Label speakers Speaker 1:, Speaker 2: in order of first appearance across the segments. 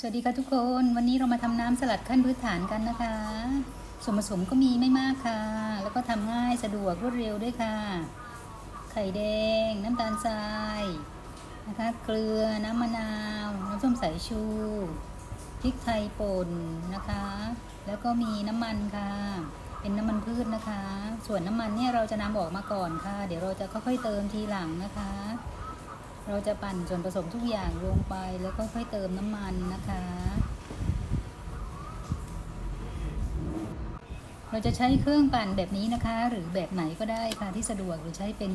Speaker 1: สวัสดีค่ะทุกคน วันนี้เรามาทำน้ำสลัดขั้นพื้นฐานกันนะคะ ส่วนผสมก็มีไม่มากค่ะ แล้วก็ทำง่ายสะดวกรวดเร็วด้วยค่ะ ไข่แดง น้ำตาลทรายนะคะ เกลือน้ำมะนาว น้ำส้มสายชู พริกไทยป่นนะคะ แล้วก็มีน้ำมันค่ะ เป็นน้ำมันพืชนะคะ ส่วนน้ำมันเนี่ยเราจะนำออกมาก่อนค่ะ เดี๋ยวเราจะค่อยๆเติมทีหลังนะคะ เราจะปั่นส่วนผสมทุกอย่างลงไปแล้วก็ค่อยเติมน้ำมันนะคะ เราจะใช้เครื่องปั่นแบบนี้นะคะ หรือแบบไหนก็ได้ค่ะที่สะดวกหรือใช้เป็น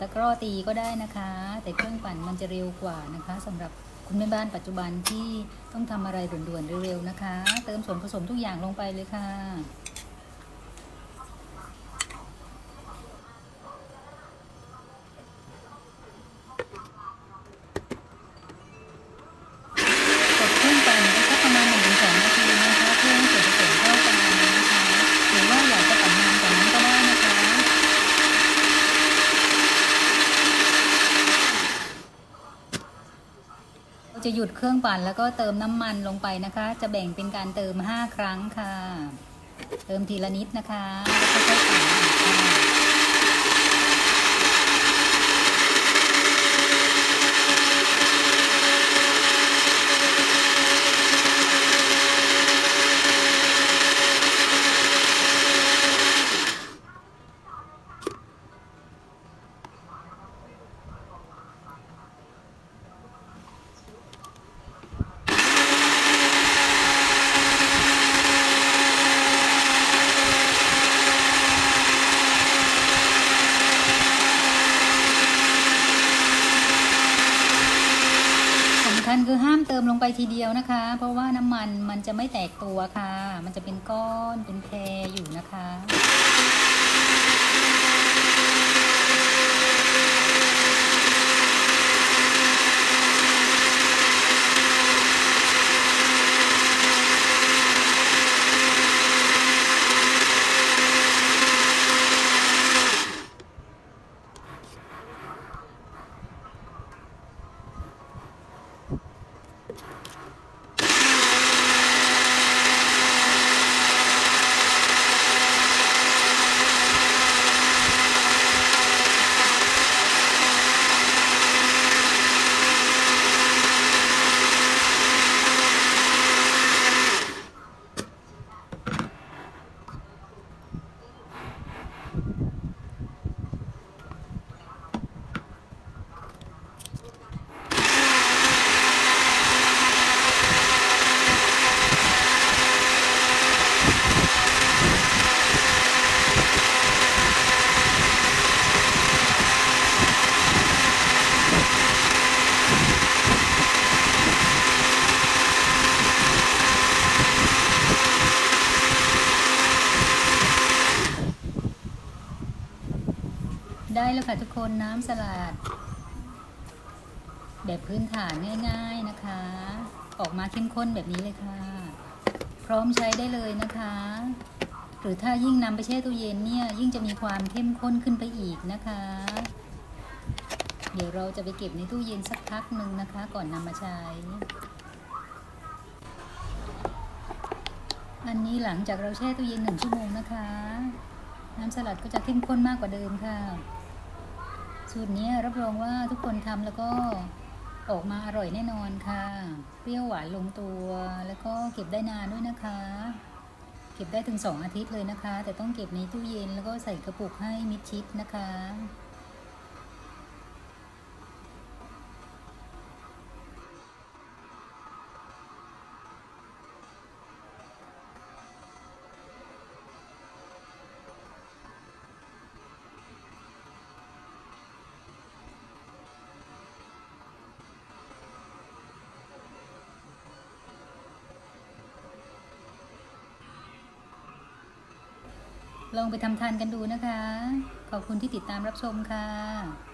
Speaker 1: ตะกร้อตีก็ได้นะคะ แต่เครื่องปั่นมันจะเร็วกว่านะคะสำหรับคุณแม่บ้านปัจจุบันที่ต้องทำอะไรด่วนๆเร็วๆนะคะ เติมส่วนผสมทุกอย่างลงไปเลยค่ะ กดเครื่องปั่นไปสักประมาณ1-2นาทีนะคะเพื่อให้ส่วนผสมเข้ากันนะคะหรือว่าอยากจะปั่นนานกว่านั้นก็ได้นะคะ เรา จะหยุดเครื่องปั่นแล้วก็เติมน้ำมันลงไปนะคะ จะแบ่งเป็นการเติม 5 ครั้งค่ะ เติมทีละนิดนะคะแล้วค่อยๆปั่นอีกค่ะ สำคัญคือห้ามเติมล งไปทีเดียวนะคะ เพราะว่าน้ำมันมันจะไม่แตกตัวค่ะ มันจะเป็นก้อนเป็นแพรอยู่นะคะ ได้แล้วค่ะทุกคนน้ำสลัดแบบพื้นฐานง่าย ๆนะคะ ออกมาเข้มข้นแบบนี้เลยค่ะ พร้อมใช้ได้เลยนะคะ หรือถ้ายิ่งนำไปแช่ตู้เย็นเนี่ยยิ่งจะมีความเข้มข้นขึ้นไปอีกนะคะ เดี๋ยวเราจะไปเก็บในตู้เย็นสักพักหนึ่งนะคะ ก่อนนำมาใช้ อันนี้หลังจากเราแช่ตู้เย็นหนึ่งชั่วโมงนะคะ น้ำสลัดก็จะเข้มข้นมากกว่าเดิมค่ะ สูตรนี้รับรองว่าทุกคนทำแล้วก็ออกมาอร่อยแน่นอนค่ะ เปรี้ยวหวานลงตัว แล้วก็เก็บได้นานด้วยนะคะ เก็บได้ถึง 2 อาทิตย์เลยนะคะ แต่ต้องเก็บในตู้เย็นแล้วก็ใส่กระปุกให้มิดชิดนะคะ ลองไปทำทานกันดูนะคะ ขอบคุณที่ติดตามรับชมค่ะ